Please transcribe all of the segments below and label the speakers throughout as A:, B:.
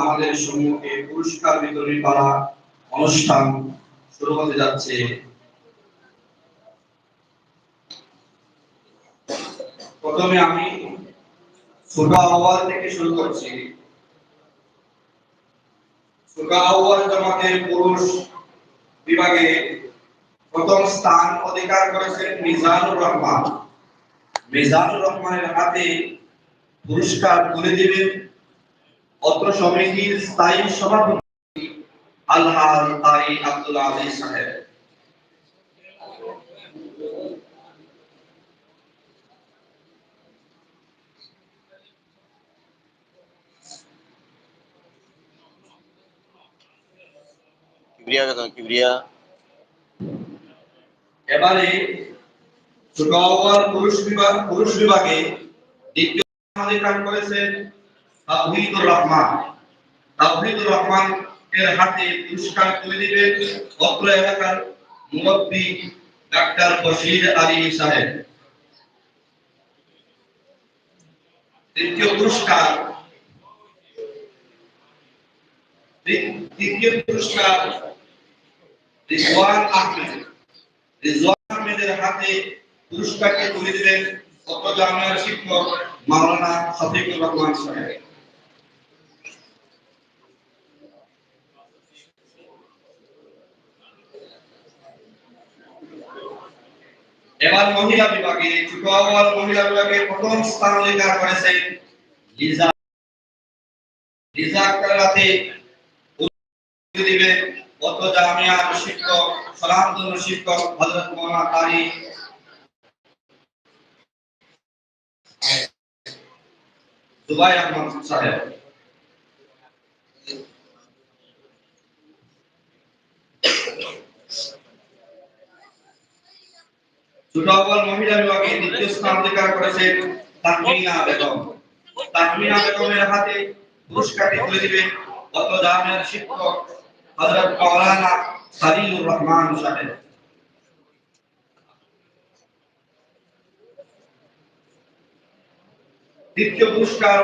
A: আমাদের সম্মুখে পুরস্কার বিতরণী করা অনুষ্ঠান শুরু হতে যাচ্ছে। প্রথমে আমি ছোট আহ্বান থেকে শুরু করছি। ছোট আহ্বান জামাতের পুরুষ বিভাগে প্রথম স্থান অধিকার করেছেন মিজানুর রহমান। মিজানুর রহমানের হাতে পুরস্কার তুলে দেবেন অত্র সমিতির স্থায়ী সভাপতি আলহাজ তাই আব্দুল আজিজ সাহেব।
B: কিবরিয়া কথা
A: এবারে ছোট পুরুষ বিভাগ পুরুষ বিভাগে দ্বিতীয় অধিকার করেছেন তাওহীদুর রহমান। তাওহীদুর রহমান এর হাতে পুরস্কার তুলে দিবেন অত্র এলাকার মুরব্বী ডাক্তার বশির আলী সাহেব। তৃতীয় পুরস্কার। তৃতীয় পুরস্কার রিজওয়ান আহমেদ। রিজওয়ান আহমেদের হাতে পুরস্কারটি তুলে দিলেন অত্র জামিয়ার শিক্ষক মাওলানা শফিকুর রহমান সাহেব। এবার মহিলা বিভাগে ছোট আওয়াল মহিলা বিভাগে প্রথম স্থান অধিকার করেছেন লিজা। লিজা আক্তারাতে দিবেন অত জামিয়ার শিক্ষক সলামতুল শিক্ষক, হযরত মাওলানা কারি দুবাই আহমদ সাহেব। আওয়াল মহিলা বিভাগে দ্বিতীয় স্থান অধিকার করেছেন তাহমিনা বেগম। তাহমিনা বেগমের হাতে পুরস্কারটি তুলে দিবেন অত জামিয়ার শিক্ষক হযরত মাওলানা সালিমুর রহমান সাহেব দ্বিতীয় পুরস্কার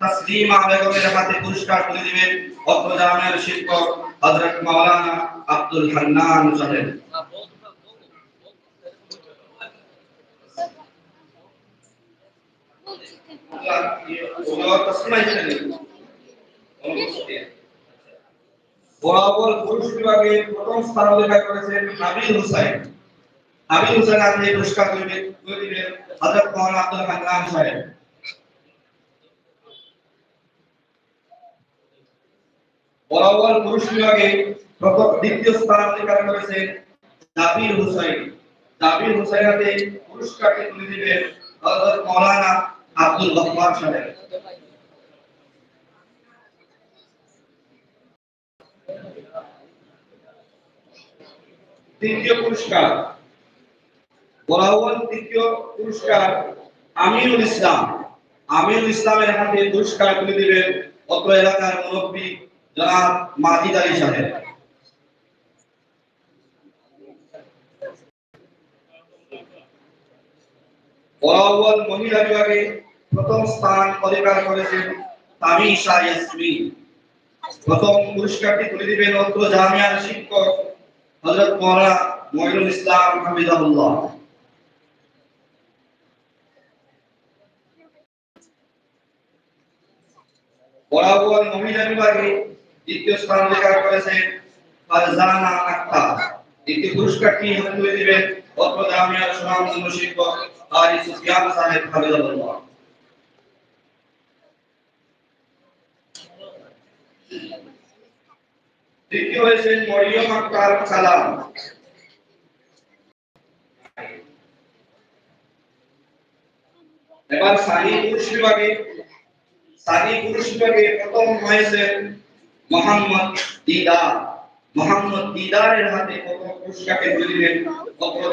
A: তাসলিমা বেগমের হাতে পুরস্কার তুলে দিবেন অত্র শিক্ষক হযরত মাওলানা আব্দুল হান্নান সাহেব বরাবর পুরুষ বিভাগে প্রথম স্থান অধিকার করেছেন নাবিল হুসাইন। নাবিল হুসাইন আজকে এই পুরস্কার দিলেন হযরত মাওলানা আব্দুল হান্নান সাহেব। বরাবর পুরুষ বিভাগে প্রথম দ্বিতীয় স্থান অধিকার করেছেন জাবির হুসাইন। জাবির হুসাইন হাতে পুরস্কারটি তুলে দিলেন হযরত মাওলানা আব্দুল গফফার সাহেব। তৃতীয় পুরস্কার। তৃতীয় পুরস্কার আমিনুল ইসলাম। আমিনুল ইসলামের হাতে পুরস্কার তুলে দিবেন অত্র এলাকার মুরব্বী জনাব মাজিদ আলী সাহেব। ওরাওয়াল মহিলা বিভাগে প্রথম স্থান অধিকার করেছেন তামিশা ইয়াসমিন। প্রথম পুরস্কারটি তুলে দিবেন অত্র জামিয়ার শিক্ষক হযরত মাওলানা মঈনুল ইসলাম হামিদাহুল্লাহ ওরাওয়াল মহিলা বিভাগে দ্বিতীয় স্থান অধিকার করেছেন ফারজানা আক্তার। দ্বিতীয় পুরস্কারটি হাতে তুলে দিবেন অত্র জামিয়ার সুনামধন্য শিক্ষক কারি সুফিয়ান সাহেব হামিদাহুল্লাহ তৃতীয় হয়েছেন মরিয়ম আক্তার সালাম। এবার সানি পুরুষ বিভাগে, সানি পুরুষ বিভাগে প্রথম হয়েছেন মোহাম্মদ দিদার। মোহাম্মদ দিদারের হাতে প্রথম পুরস্কারকে দিলেন অপর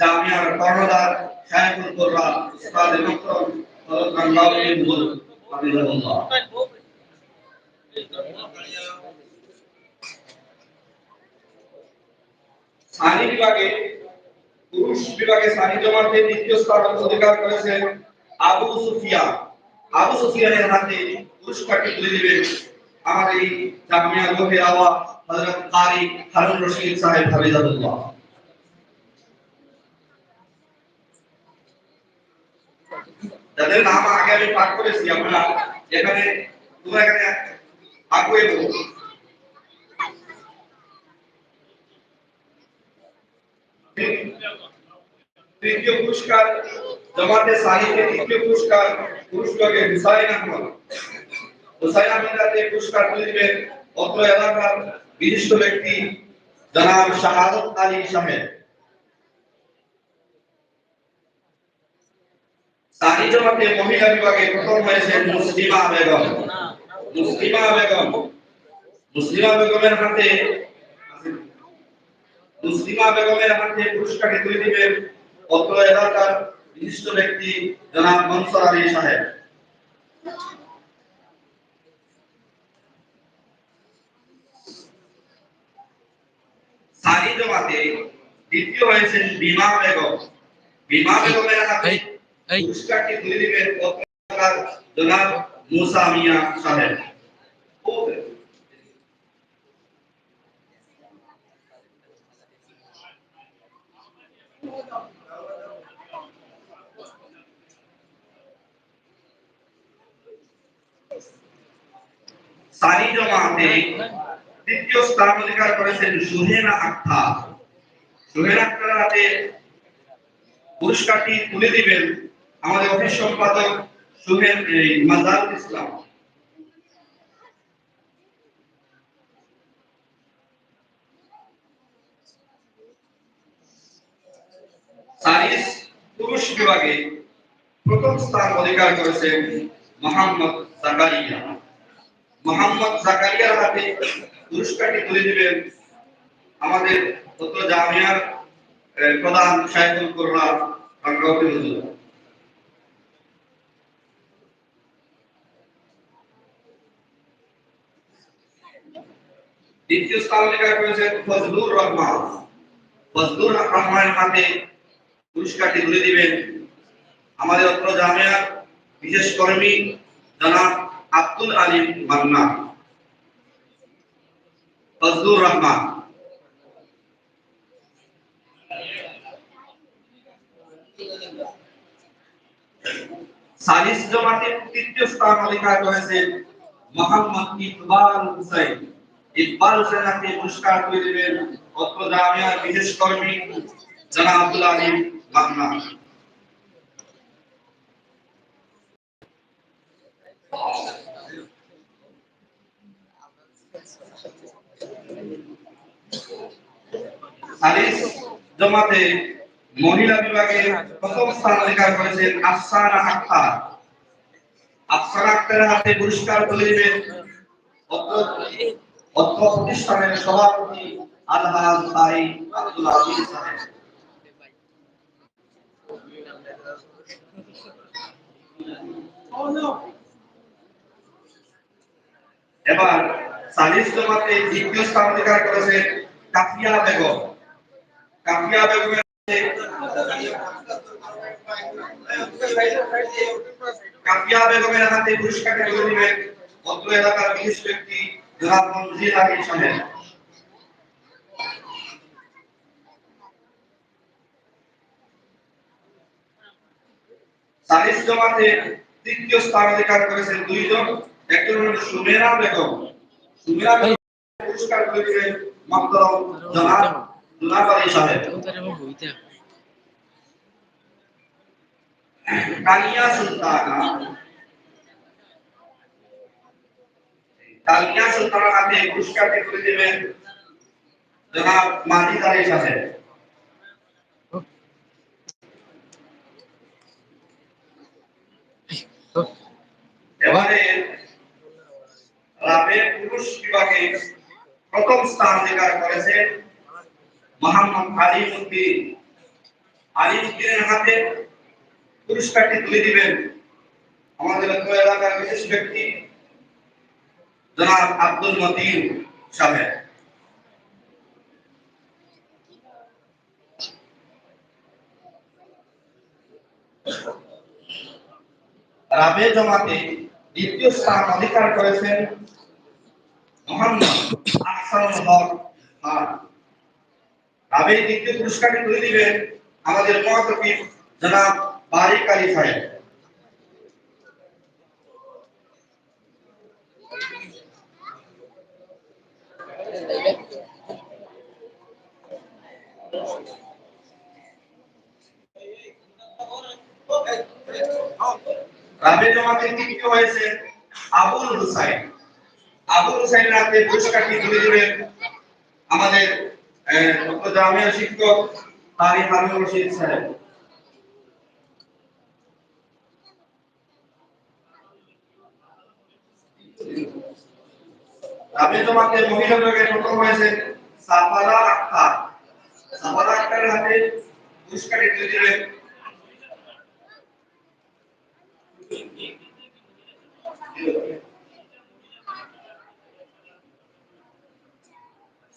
A: জামিয়ার কর্ণধার শায়খুল কুররা উস্তাদ মুকরম হযরত আল্লাহ ইবনুল হাফিজাহুল্লাহ। সানি বিভাগে, পুরুষ বিভাগে সানি জমাতে দ্বিতীয় স্থান অধিকার করেছেন আবু সুফিয়া আবু সুফিয়ানের হাতে পুরস্কারটি তুলে দিবেন আমাদের এই জামিয়া লোহে আওয়া হযরত কারি হারুন রশিদ সাহেব হাফিজাহুল্লাহ। যাদের নাম আগে আমি পাঠ করেছি আমরা এখানে তোমরা এখানে আগুয়ে বলো তৃতীয় পুরস্কার, জমাতে সাহিত্যে তৃতীয় পুরস্কার পুরুষ বিভাগে হুসাইন আহমদ। হুসাইন আহমদের পুরস্কার তুলে দিবেন অত্র এলাকার বিশিষ্ট ব্যক্তি জনাব শাহাদত আলী সাহেব সানি জমাতে মহিলা বিভাগে প্রথম হয়েছেন মুসলিমা বেগম। মুসলিমা বেগম, মুসলিমা বেগমের হাতে মুসলিমা বেগমের হাতে পুরস্কারটি তুলে দিবেন অত্র এলাকার বিশিষ্ট ব্যক্তি জনাব মনসুর আলী সাহেব। সানি জমাতে দ্বিতীয় হয়েছেন বিমা বেগম। বিমা বেগমের হাতে পুরস্কারটি তুলে দিবেন অত্র এলাকার জনাব মুসা মিয়া সাহেব। সানি জমাতে তৃতীয় স্থান অধিকার করেছেন সুহেনা আক্তার। সুহেনা আক্তার হাতে পুরস্কারটি তুলে দিবেন আমাদের অফিস সম্পাদক সুহেন মাজার ইসলাম সাইন্স পুরুষ বিভাগে প্রথম স্থান অধিকার করেছেন মোহাম্মদ জাকারিয়া। মোহাম্মদ জাকারিয়ার হাতে পুরস্কারটি তুলে দিবেন আমাদের তত জামিয়ার আহ, প্রধান শাহেদুল কোররা আগ্রহী হুজুর দ্বিতীয় স্থান অধিকার করেছেন ফজলুর রহমান। ফজলুর রহমানের হাতে পুরস্কারটি তুলে দিবেন। আমাদের অত্র জামিয়ার বিশেষ কর্মী জনাব আব্দুল আলিম মান্না। ফজলুর রহমান। সালিস জমাতে তৃতীয় স্থান অধিকার করেছেন মোহাম্মদ ইকবাল হুসাইন। ইকবাল হুসাইন হাতে পুরস্কার তুলে দিবেন অত্র জামিয়ার বিশেষ কর্মী জনাব আব্দুল আলিম। মান্না সালিস জমাতে মহিলা বিভাগে প্রথম স্থান অধিকার করেছেন আফসানা আক্তার। আফসানা আক্তারের হাতে পুরস্কার তুলে দিবেন অত্র প্রতিষ্ঠানের সভাপতি আলহাজ ভাই আব্দুল আজিজ সাহেব। এবার সালিস জমাতে দ্বিতীয় স্থান অধিকার করেছেন কাফিয়া বেগম। কাফিয়া বেগমের কাফিয়া বেগমের হাতে পুরস্কারটি তুলে দিবেন অত্র এলাকার বিশেষ ব্যক্তি জনাব মঞ্জির আলী সাহেব। সালিস জমাতে তৃতীয় স্থান অধিকার করেছেন দুইজন। একজন হল সুমেরা বেগম। সুমেরা বেগম পুরস্কার দিবেন মহতরম জনাব জনাব আলী সাহেব। কালিয়া সুলতানা। কালিয়া সুলতানার হাতে পুরস্কারটি তুলে দেবেন জনাব মাজিদ আলী সাহেব এবারে রাবে পুরুষ প্রথম স্থান অধিকার মোহাম্মদ হাতে পুরস্কারটি তুলে দিবেন আমাদের এলাকার বিশেষ ব্যক্তি জনাব আব্দুল মতিন সাহেব। রাবে জমাতে দ্বিতীয় স্থান অধিকার করেছেন মোহাম্মদ আহসানুল হক রাবে দ্বিতীয় পুরস্কারটি তুলে দিবেন আমাদের মহাসচিব জনাব বারিক আলী সাহেব। রাবে জমাতে তৃতীয় হয়েছে? আবুল হুসাইন। আবুল হুসাইনের হাতে পুরস্কারটি তুলে দিবেন আমাদের জামিয়া শিক্ষক তারিক হারুন রশিদ সাহেব রাবে জমাতে মহিলা বিভাগে প্রথম হয়েছে সাফারা আক্তার। সাফারা আক্তারের হাতে পুরস্কারটি তুলে দিবেন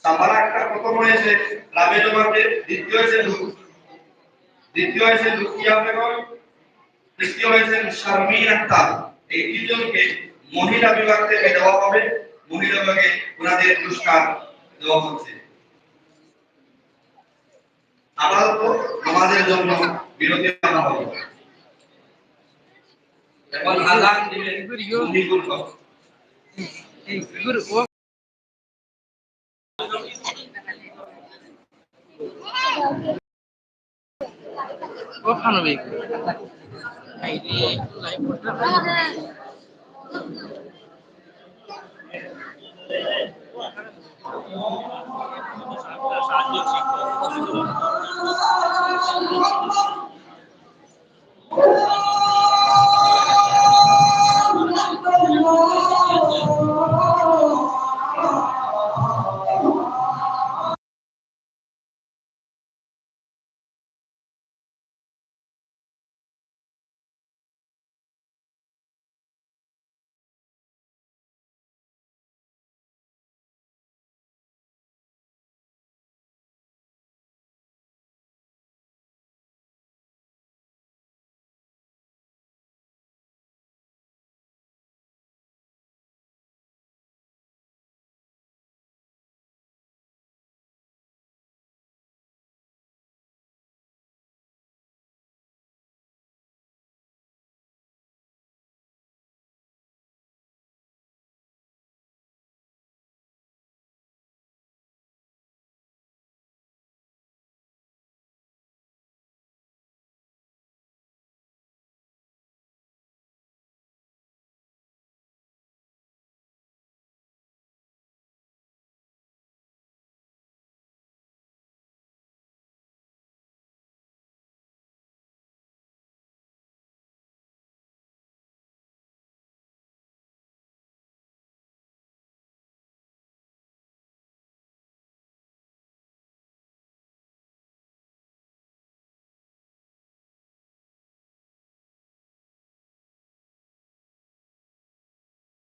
A: সাফারা আক্তার প্রথম হয়েছে রাবে জমাতে দ্বিতীয় হয়েছে দ্বিতীয় হয়েছে লুকিয়া বেগম, তৃতীয় হয়েছে শারমিন আক্তার। এই তিনজনকে মহিলা বিভাগ থেকে দেওয়া হবে। মহিলা বিভাগে ওনাদের পুরস্কার দেওয়া হচ্ছে। আপাতত আমাদের জন্য বিরতি আনা হবে। এখন আজান দিবেন মুহিবুল হক
C: ওখানে বেগ এই রে লাইভ করতে
D: Allah